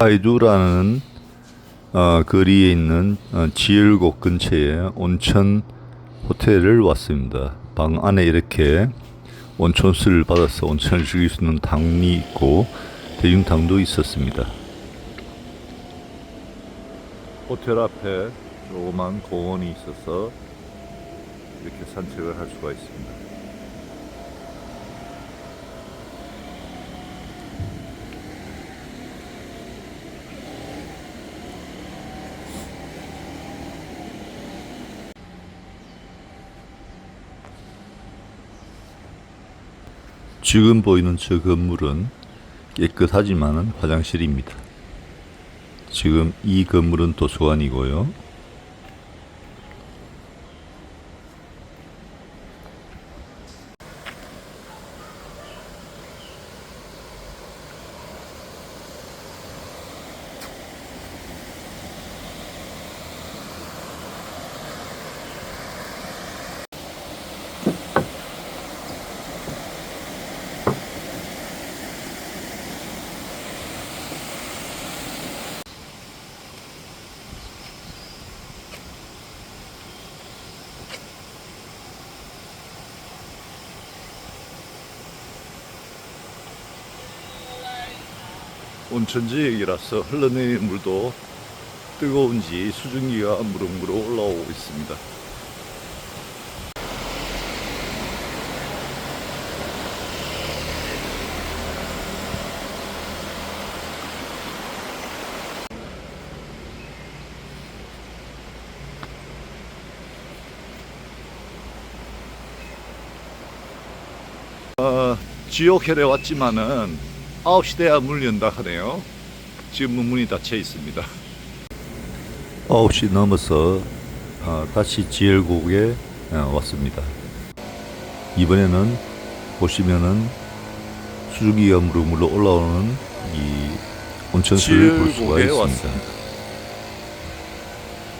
하이두라는 어, 거리에 있는 어, 지열곡 근처에 온천 호텔을 왔습니다. 방 안에 이렇게 온천수를 받아서 온천을 즐길 수 있는 당이 있고 대중탕도 있었습니다. 호텔 앞에 조그만 공원이 있어서 이렇게 산책을 할 수가 있습니다. 지금 보이는 저 건물은 깨끗하지만은 화장실입니다. 지금 이 건물은 도서관이고요. 온천 지역이라서 흘러내리는 물도 뜨거운지 수증기가 무릉무릉 올라오고 있습니다. 어, 지옥혈에 왔지만은 9시 돼야 문 연다 하네요. 지금 문이 닫혀 있습니다. 9시 넘어서 어, 다시 지열곡에 어, 왔습니다. 이번에는 보시면은 수증기가 무르무르 올라오는 이 온천수를 볼 수가 있습니다. 왔습니다.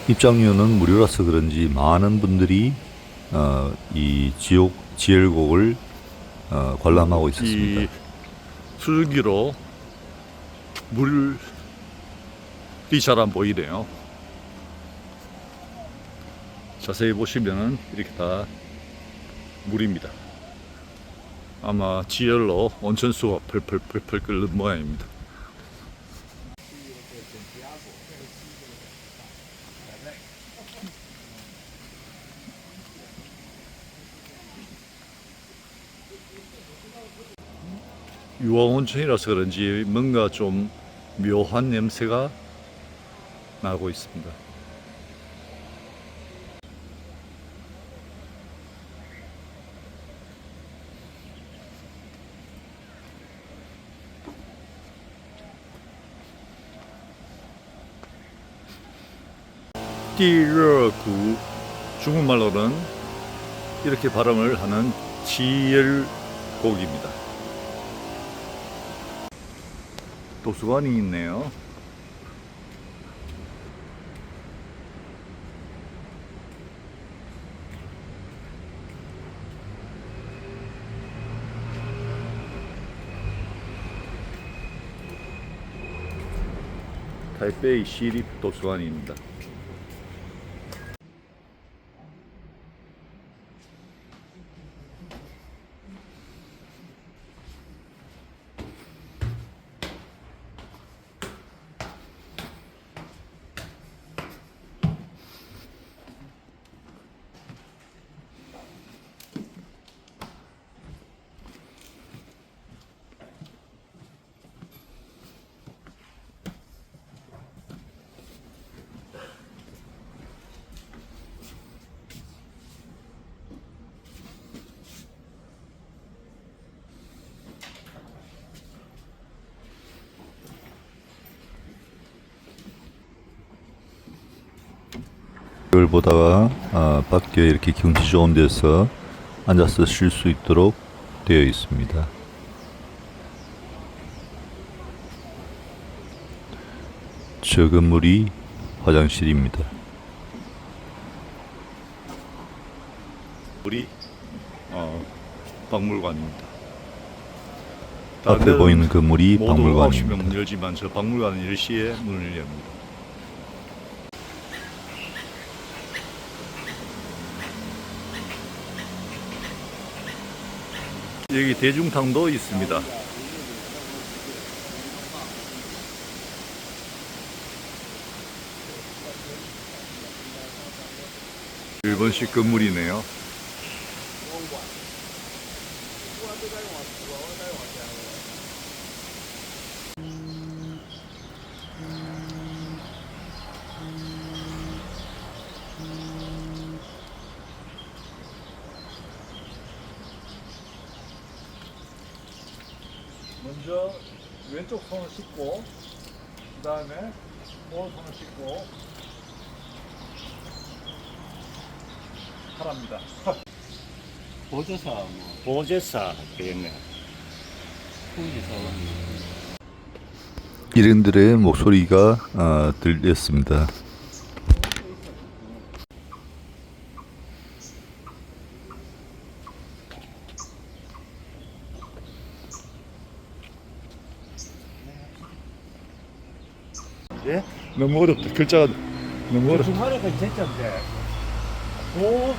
입장료는 무료라서 그런지 많은 분들이 어, 이 지옥 지열곡을 어, 관람하고 있었습니다. 이 수증기로 물이 잘 안 보이네요. 자세히 보시면은 이렇게 다 물입니다. 아마 지열로 온천수가 펄펄펄펄 끓는 모양입니다. 유황온천이라서 그런지 뭔가 좀 묘한 냄새가 나고 있습니다. 띠르구 중국말로는 이렇게 발음을 하는 지열곡입니다. 도서관이 있네요. 타이베이 시립 도서관입니다. 이걸 보다가 아, 밖에 이렇게 경치 좋은 데서 앉아서 쉴 수 있도록 되어 있습니다. 저 건물이 화장실입니다. 우리 어, 박물관입니다. 앞에 보이는 건물이 모두 9시면 박물관입니다. 문 열지만 저 박물관은 10시에 문을 엽니다. 대중탕도 있습니다. 일본식 건물이네요. 먼저 왼쪽 손을 씻고 그 다음에 오른손을 씻고 하랍니다. 보조사 뭐 보제사 되겠네. 후지사 일행들의 목소리가 아, 들렸습니다. 너무 어렵다. 글자가 너무 어렵다. 주말에까지 됐던데. 오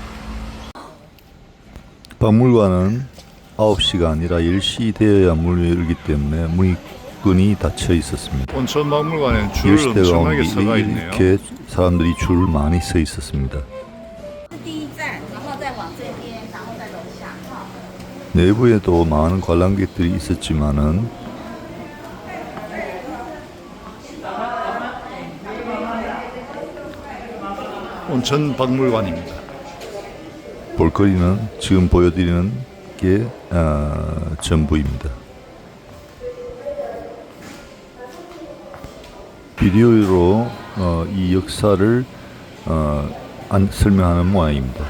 박물관은 9시가 아니라 10시 되어야 문을 열기 때문에 문이 닫혀 있었습니다. 온천 박물관에 줄을 10시대가 엄청나게 서가 오니 있네요. 이렇게 사람들이 줄 많이 서 있었습니다. 第一站，然后再往这边，然后再楼下。 내부에도 많은 관람객들이 있었지만은 온천 박물관입니다. 볼거리는 지금 보여드리는 게 아, 전부입니다. 비디오로 어, 이 역사를 어, 안, 설명하는 모양입니다.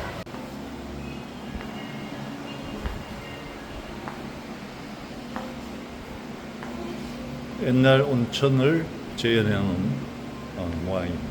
옛날 온천을 재현하는 어, 모양입니다.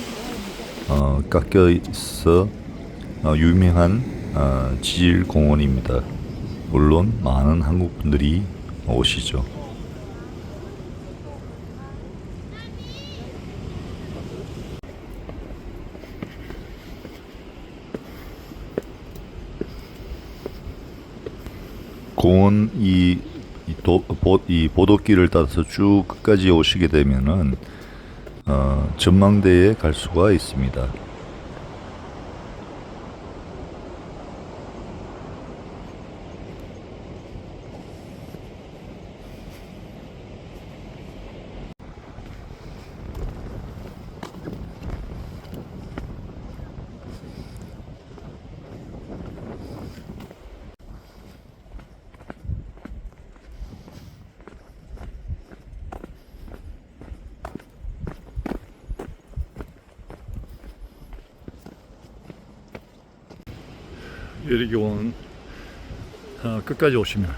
어, 깎여 있어 어, 유명한 어, 지질 공원입니다. 물론 많은 한국 분들이 오시죠. 공원 이, 이, 도, 보, 이 보도길을 따라서 쭉 끝까지 오시게 되면은 어, 전망대에 갈 수가 있습니다. 여리교원 어, 끝까지 오시면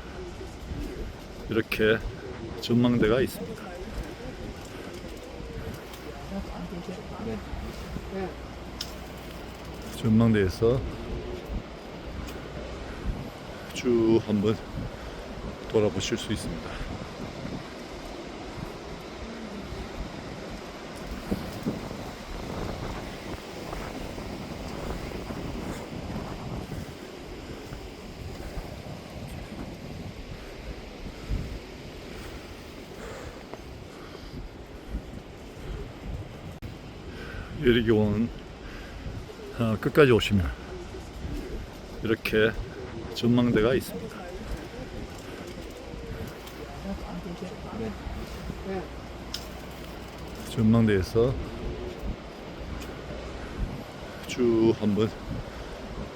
이렇게 전망대가 있습니다. 전망대에서 쭉 한번 돌아보실 수 있습니다. 여리교원 어, 끝까지 오시면 이렇게 전망대가 있습니다. 전망대에서 쭉 한번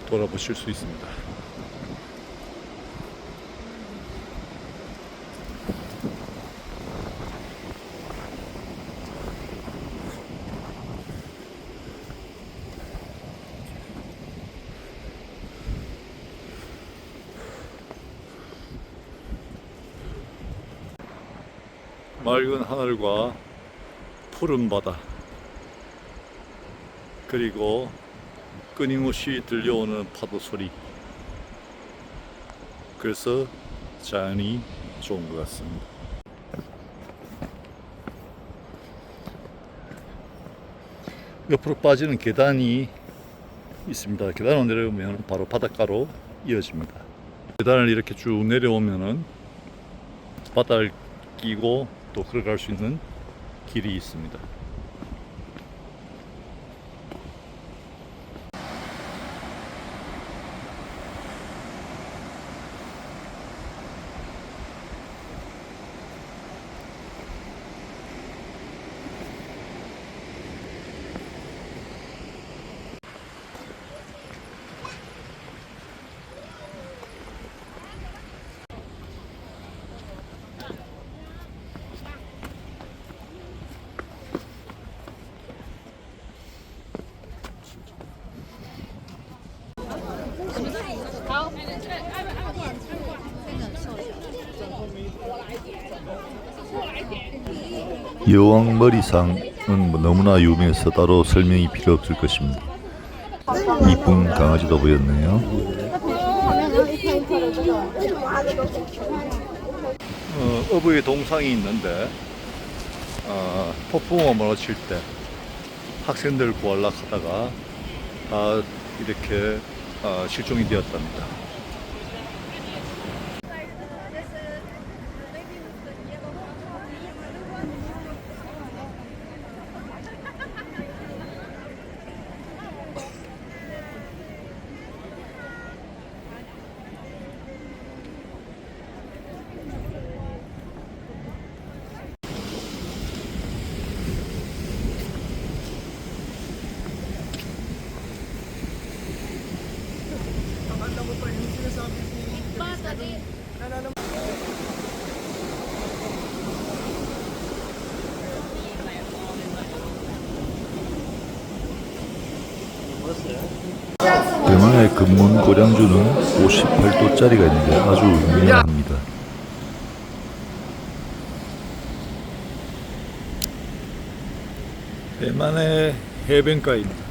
돌아보실 수 있습니다. 맑은 하늘과 푸른 바다 그리고 끊임없이 들려오는 파도 소리 그래서 자연이 좋은 것 같습니다. 옆으로 빠지는 계단이 있습니다. 계단을 내려오면 바로 바닷가로 이어집니다. 계단을 이렇게 쭉 내려오면은 바다를 끼고 또 걸어갈 수 있는 길이 있습니다. 여왕 머리상은 뭐 너무나 유명해서 따로 설명이 필요 없을 것입니다. 이쁜 강아지도 보였네요. 어, 어부의 동상이 있는데 어, 폭풍우가 칠때 학생들 구하려 하다가 다 이렇게 어, 실종이 되었답니다. 대만의 금문 고량주는 58도짜리가 있는데 아주 유명합니다. 대만의 해변가입니다.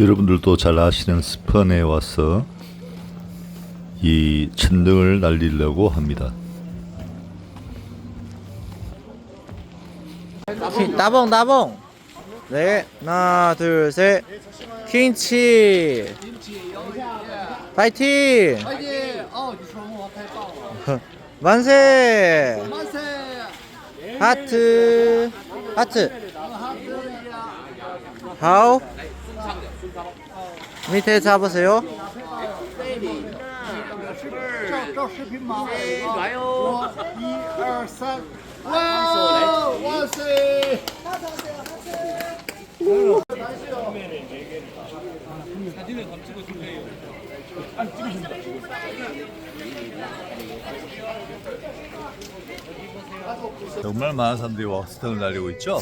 여러분들도 잘 아시는 스펀에 와서 이 천등을 날리려고 합니다. 키- 따봉 따봉. 네 하나 둘셋. 김치. 파이팅. 만세. 하트. 하트. 하오 밑에 잡으세요 정말 많은 사람들이 등을 날리고 있죠.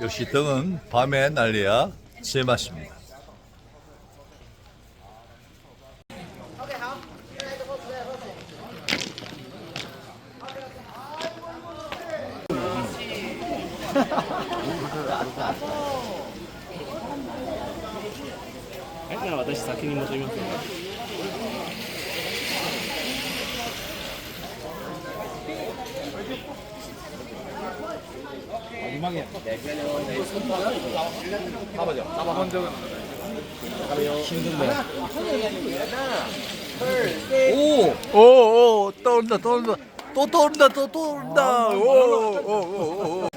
역시 등은 밤에 날려야 제맛입니다. 오, 오, 오, 떠온다, 떠온다, 또 떠온다, 또 떠온다. 오, 오, 오, 오.